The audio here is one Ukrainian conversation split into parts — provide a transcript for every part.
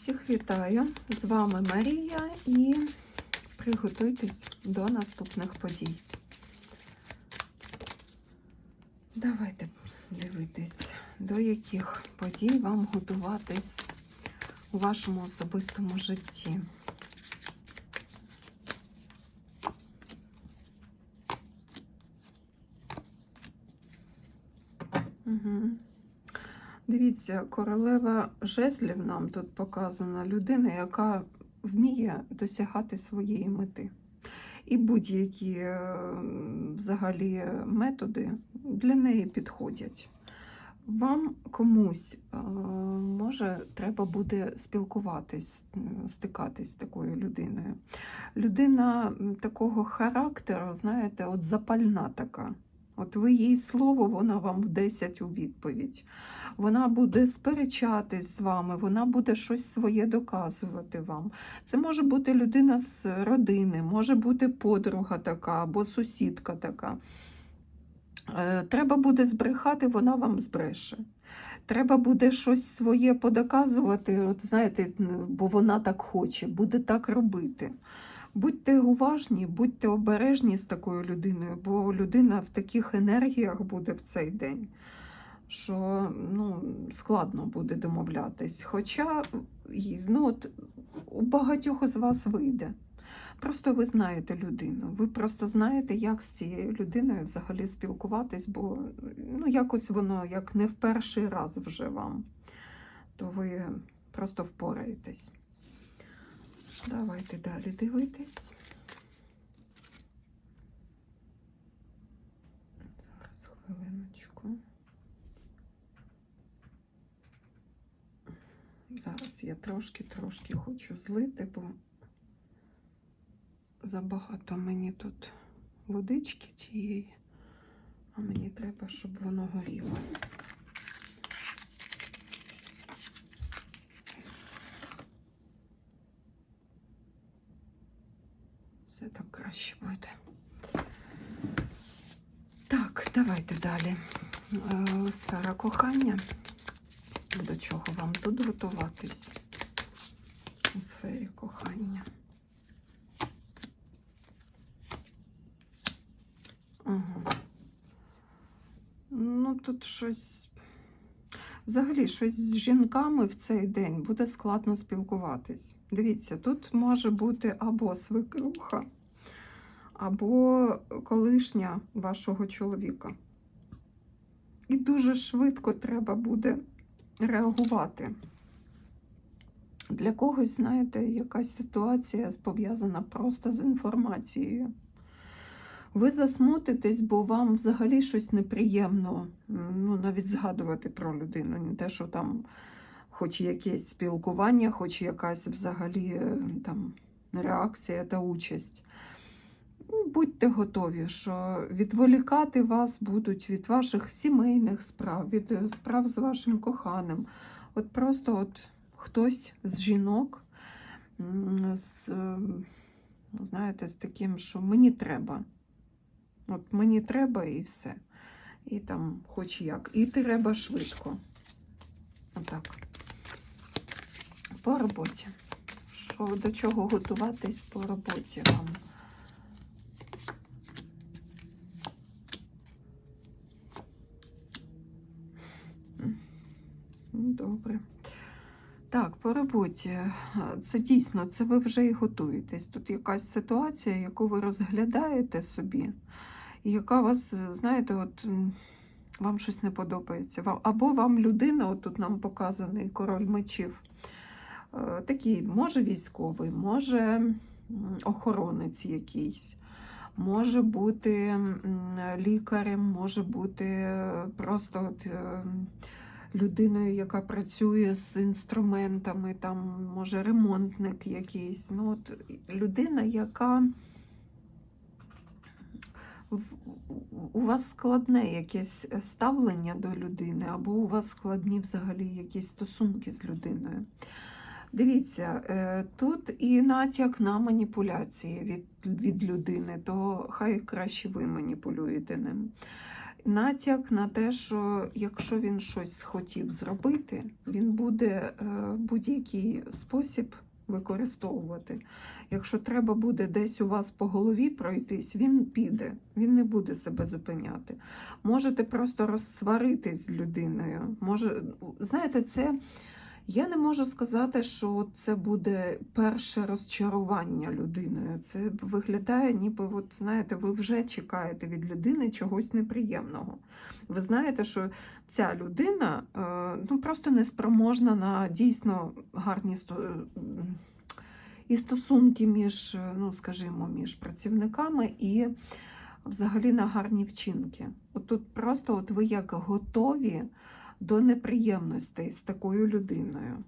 Всіх вітаю! З вами Марія і приготуйтесь до наступних подій. Давайте дивитись, до яких подій вам готуватись у вашому особистому житті. Дивіться, королева жезлів нам тут показана людина, яка вміє досягати своєї мети. І будь-які е, взагалі методи для неї підходять. Вам комусь е, може треба буде спілкуватись, стикатись з такою людиною. Людина такого характеру, знаєте, от запальна така. От ви їй слово, вона вам в 10 у відповідь. Вона буде сперечатись з вами, вона буде щось своє доказувати вам. Це може бути людина з родини, може бути подруга така або сусідка така. Е, Треба буде збрехати, вона вам збреше. Треба буде щось своє подоказувати, от знаєте, бо вона так хоче, буде так робити. Будьте уважні, будьте обережні з такою людиною, бо людина в таких енергіях буде в цей день, що ну, складно буде домовлятись. Хоча ну, от, у багатьох з вас вийде. Просто ви знаєте людину, ви просто знаєте, як з цією людиною взагалі спілкуватись, бо ну, якось воно як не в перший раз вже вам, то ви просто впораєтесь. Давайте далі дивитись. Зараз хвилиночку. Зараз я трошки-трошки хочу злити, бо забагато мені тут водички тієї, а мені треба, щоб воно горіло. Все так краще буде. Так, давайте далі. Е, Сфера кохання. До чого вам тут готуватись? У сфері кохання. Ага. Ну, тут щось. Взагалі, щось з жінками в цей день буде складно спілкуватись. Дивіться, тут може бути або свекруха, або колишня вашого чоловіка. І дуже швидко треба буде реагувати. Для когось, знаєте, якась ситуація пов'язана просто з інформацією. Ви засмутитесь, бо вам взагалі щось неприємно, ну, навіть згадувати про людину. Не те, що там хоч якесь спілкування, хоч якась взагалі е, там реакція та участь. Ну, Будьте готові, що відволікати вас будуть від ваших сімейних справ, від е, справ з вашим коханим. От просто от хтось з жінок, з, е, знаєте, з таким, що мені треба. От мені треба і все. І там, хоч як. І треба швидко. Отак. По роботі. Що до чого готуватись по роботі вам? Добре. Так, по роботі. Це дійсно, це ви вже і готуєтесь. Тут якась ситуація, яку ви розглядаєте собі, і яка вас, знаєте, от вам щось не подобається. Або вам людина, от тут нам показаний король мечів, е, такий, може військовий, може охоронець якийсь. Може бути лікарем, може бути просто от, е, людиною, яка працює з інструментами, там, може, ремонтник якийсь. Ну, от, людина, яка у вас складне якесь ставлення до людини, або у вас складні взагалі якісь стосунки з людиною. Дивіться, е, тут і натяк на маніпуляції від, від людини, то хай краще ви маніпулюєте ним. Натяк на те, що якщо він щось хотів зробити, він буде е, будь-який спосіб використовувати. Якщо треба буде десь у вас по голові пройтись, він піде, він не буде себе зупиняти. Можете просто розсваритись з людиною. Може, знаєте, це. Я не можу сказати, що це буде перше розчарування людиною. Це виглядає, ніби, от, знаєте, ви вже чекаєте від людини чогось неприємного. Ви знаєте, що ця людина е, ну, просто неспроможна на дійсно гарні і стосунки між, ну, скажімо, між працівниками і взагалі на гарні вчинки. От тут просто от ви як готові до неприємностей з такою людиною.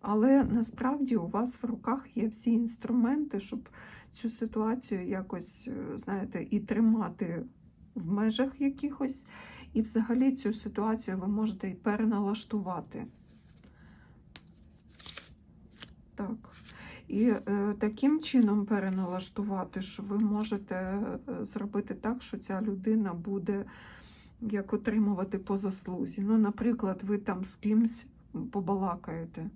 Але насправді у вас в руках є всі інструменти, щоб цю ситуацію якось, е, знаєте, і тримати в межах якихось, і взагалі цю ситуацію ви можете і переналаштувати. Так. І е, таким чином переналаштувати, що ви можете е, зробити так, що ця людина буде як отримувати по заслузі. Ну, наприклад, ви там з кимсь побалакаєте,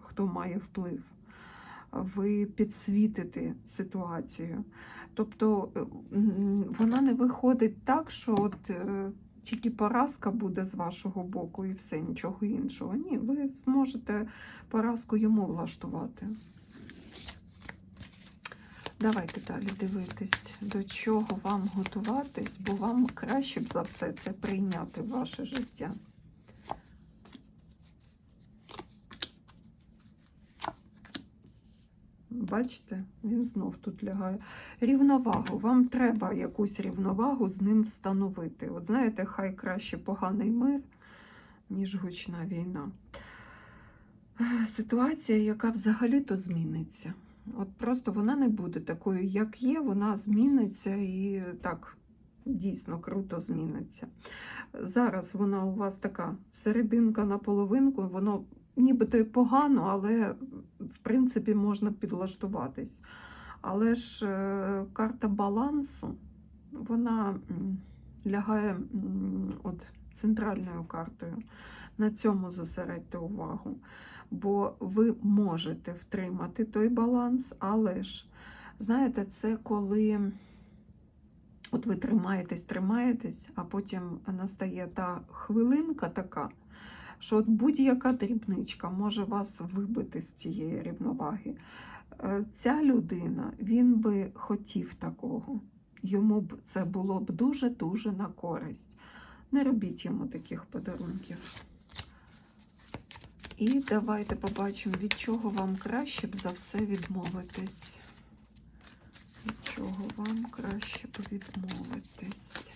хто має вплив, ви підсвітите ситуацію. Тобто е, вона не виходить так, що от е, тільки поразка буде з вашого боку і все, нічого іншого. Ні, ви зможете поразку йому влаштувати. Давайте далі дивитись, до чого вам готуватись, бо вам краще б за все це прийняти в ваше життя. Бачите, він знов тут лягає. Рівновагу. Вам треба якусь рівновагу з ним встановити. От знаєте, хай краще поганий мир, ніж гучна війна. Ситуація, яка взагалі-то зміниться. От просто вона не буде такою, як є, вона зміниться і так дійсно круто зміниться. Зараз вона у вас така серединка на половинку, воно нібито і погано, але в принципі можна підлаштуватись. Але ж е, карта балансу, вона лягає от центральною картою. На цьому зосередьте увагу бо ви можете втримати той баланс, але ж, знаєте, це коли от ви тримаєтесь, тримаєтесь, а потім настає та хвилинка така, що от будь-яка дрібничка може вас вибити з цієї рівноваги. Е, Ця людина, він би хотів такого. Йому б це було б дуже-дуже на користь. Не робіть йому таких подарунків. І давайте побачимо, від чого вам краще б за все відмовитись. Від чого вам краще б відмовитись.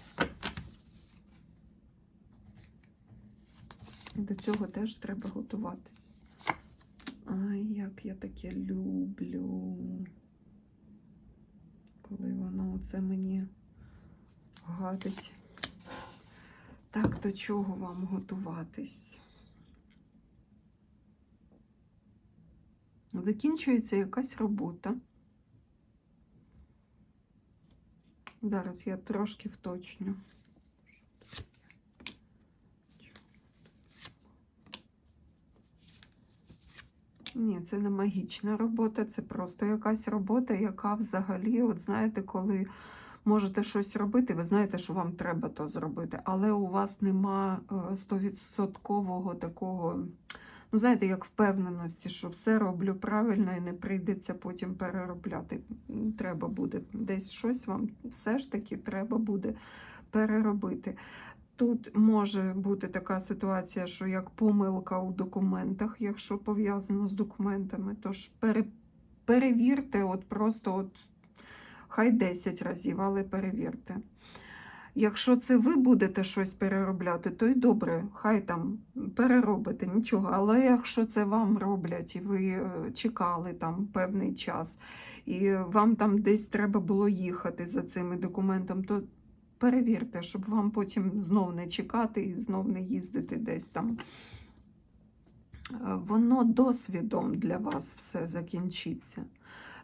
До цього теж треба готуватись. Ай, як я таке люблю. Коли воно оце мені гадить. Так, до чого вам готуватись? Закінчується якась робота. Зараз я трошки вточню. Ні, це не магічна робота, це просто якась робота, яка взагалі, от знаєте, коли можете щось робити, ви знаєте, що вам треба то зробити, але у вас нема е, стовідсоткового такого ну, знаєте, як впевненості, що все роблю правильно і не прийдеться потім переробляти. Треба буде десь щось вам все ж таки треба буде переробити. Тут може бути така ситуація, що як помилка у документах, якщо пов'язано з документами, тож пере, перевірте, от просто от хай 10 разів, але перевірте. Якщо це ви будете щось переробляти, то й добре, хай там переробите нічого. Але якщо це вам роблять і ви е, чекали там певний час, і вам там десь треба було їхати за цими документом, то перевірте, щоб вам потім знов не чекати і знов не їздити десь там. Е, Воно досвідом для вас все закінчиться.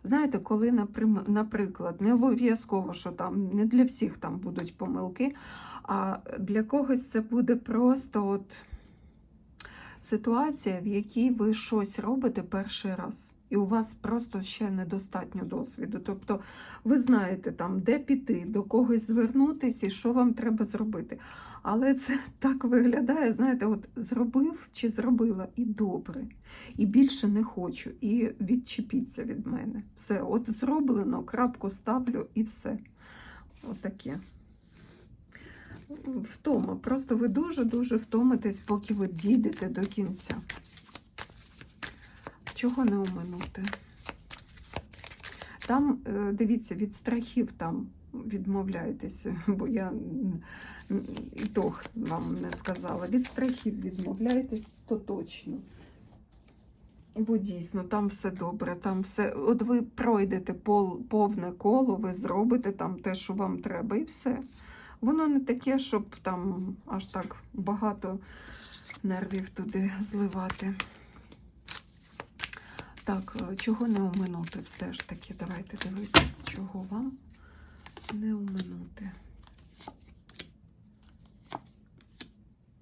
Знаєте, коли, наприклад, не обов'язково, що там не для всіх там будуть помилки, А для когось це буде просто от ситуація, в якій ви щось робите перший раз. І у вас просто ще недостатньо досвіду. Тобто ви знаєте, там, де піти, до когось звернутися і що вам треба зробити. Але це так виглядає, знаєте, от зробив чи зробила і добре, і більше не хочу, і відчепіться від мене. Все, от зроблено, крапку ставлю і все. Отаке. Втома. Просто ви дуже-дуже втомитесь, поки ви дійдете до кінця. Чого не оминути? Там, е, дивіться, від страхів там відмовляйтеся, бо я і то вам не сказала. Від страхів відмовляйтесь, то точно. Бо дійсно там все добре, там все. От ви пройдете пол, повне коло, ви зробите там те, що вам треба, і все. Воно не таке, щоб там аж так багато нервів туди зливати. Так, е, чого не оминути все ж таки? Давайте дивитись, чого вам не оминути.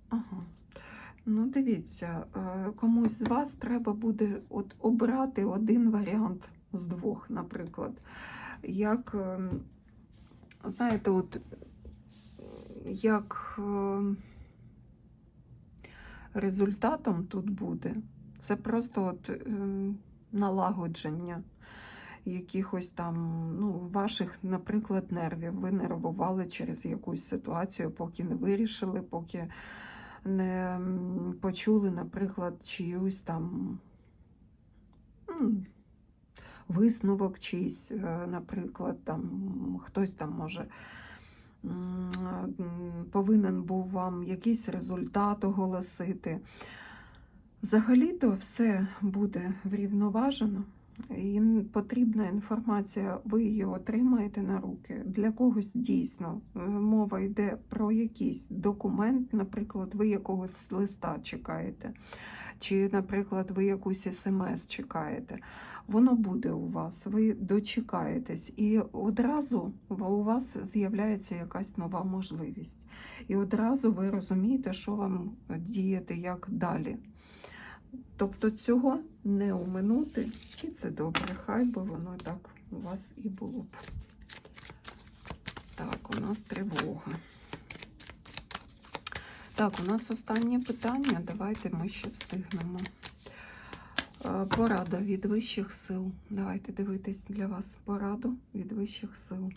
Ага. Ну, дивіться, е, комусь з вас треба буде от обрати один варіант з двох, наприклад. Як, е, знаєте, от як е, результатом тут буде, це просто от е, налагодження якихось там, ну, ваших, наприклад, нервів. Ви нервували через якусь ситуацію, поки не вирішили, поки не почули, наприклад, чиюсь там висновок чийсь, е, наприклад, там хтось там може м, повинен був вам якийсь результат оголосити. Взагалі-то все буде врівноважено. І потрібна інформація, ви її отримаєте на руки. Для когось дійсно е, мова йде про якийсь документ, наприклад, ви якогось листа чекаєте, чи, наприклад, ви якусь смс чекаєте. Воно буде у вас, ви дочекаєтесь, і одразу у вас з'являється якась нова можливість. І одразу ви розумієте, що вам діяти як далі. Тобто цього не оминути, і це добре. Хай би воно так у вас і було б. Так, у нас тривога. Так, у нас останнє питання. Давайте ми ще встигнемо. Е, Порада від вищих сил. Давайте дивитись для вас пораду від вищих сил.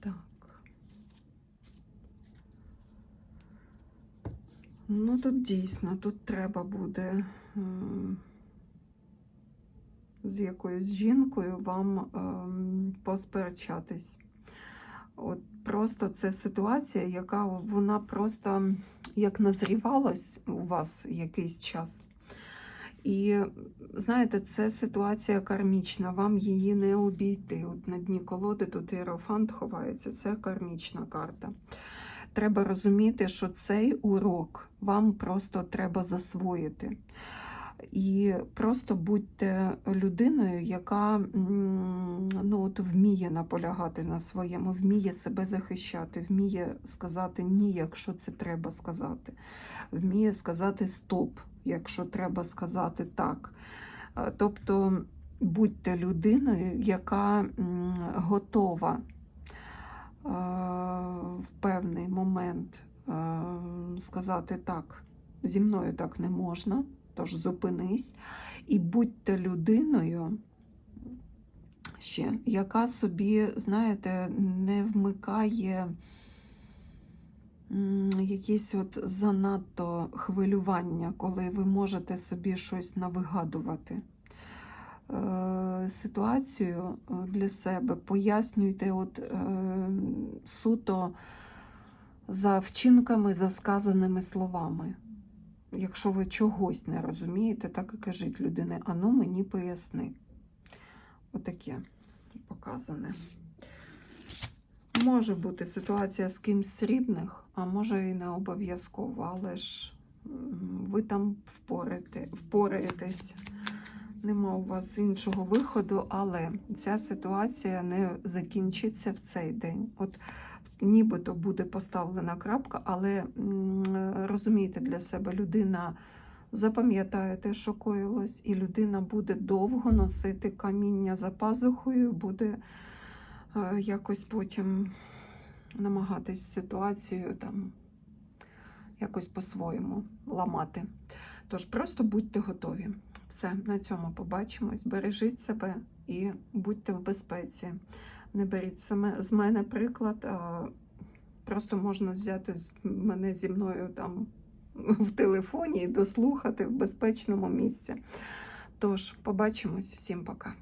Так. Ну, тут дійсно, тут треба буде ем, з якоюсь жінкою вам ем, посперечатись. От просто це ситуація, яка вона просто як назрівалась у вас якийсь час. І знаєте, це ситуація кармічна, вам її не обійти. От на дні колоди тут іерофант ховається, це кармічна карта. Треба розуміти, що цей урок вам просто треба засвоїти. І просто будьте людиною, яка ну, от вміє наполягати на своєму, вміє себе захищати, вміє сказати ні, якщо це треба сказати, вміє сказати стоп, якщо треба сказати так. Е, Тобто будьте людиною, яка готова в певний момент е, сказати так, зі мною так не можна. Тож зупинись і будьте людиною ще, яка собі, знаєте, не вмикає якісь от занадто хвилювання, коли ви можете собі щось навигадувати. Е, Ситуацію е, для себе пояснюйте от, е, суто за вчинками, за сказаними словами. Якщо ви чогось не розумієте, так і кажіть людині, ану мені поясни. Отаке показане. Може бути ситуація з кимсь з рідних, а може і не обов'язково, але ж ви там впораєте, впораєтесь. Нема у вас іншого виходу, але ця ситуація не закінчиться в цей день. От нібито буде поставлена крапка, але м, розумійте для себе, людина запам'ятає те, що коїлось, і людина буде довго носити каміння за пазухою, буде е, якось потім намагатись ситуацію там якось по-своєму ламати. Тож просто будьте готові. Все, на цьому побачимось. Бережіть себе і будьте в безпеці. Не беріть саме з мене приклад, просто можна взяти з мене зі мною там в телефоні і дослухати в безпечному місці. Тож, побачимось, всім пока.